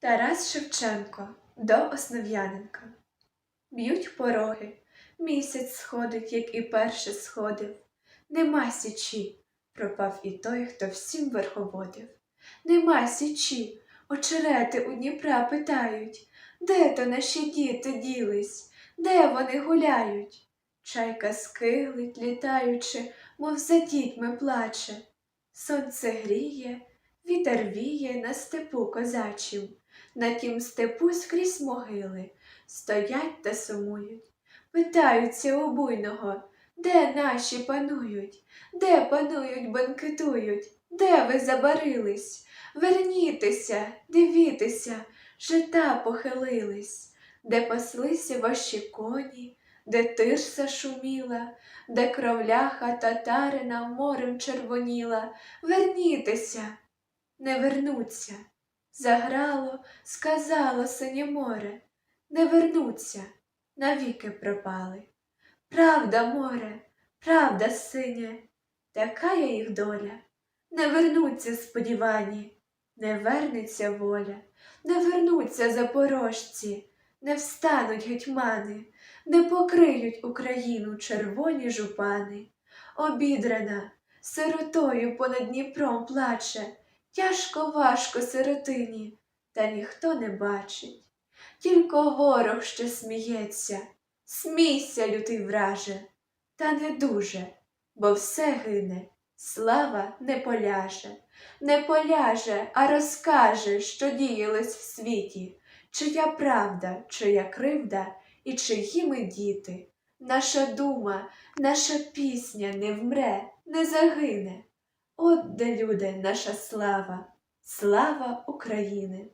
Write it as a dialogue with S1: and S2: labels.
S1: Тарас Шевченко до Основ'яненка. Б'ють пороги, місяць сходить, як і перше сходив. Нема січі, пропав і той, хто всім верховодив. Нема січі, очерети у Дніпра питають, де то наші діти ділись, де вони гуляють? Чайка скиглить, літаючи, мов за дітьми плаче. Сонце гріє, вітер віє на степу козачим. На тім степу скрізь могили стоять та сумують. Питаються у буйного, де наші панують, де панують, банкетують, де ви забарились? Вернітеся, дивітеся, жита похилились, де паслися ваші коні, де тирса шуміла, де кровляха татарина морем червоніла. Вернітеся, не вернуться. Заграло, сказало синє море, не вернуться, навіки пропали. Правда, море, правда, синє, така я їх доля. Не вернуться сподівані, не вернеться воля, не вернуться запорожці, не встануть гетьмани, не покриють Україну червоні жупани. Обідрана, сиротою понад Дніпром плаче, тяжко важко сиротині, та ніхто не бачить. Тільки ворог ще сміється, смійся, лютий враже, та не дуже, бо все гине, слава не поляже, не поляже, а розкаже, що діялось в світі, чия правда, чия кривда і чиї ми діти. Наша дума, наша пісня не вмре, не загине. От де люди, наша слава, слава України!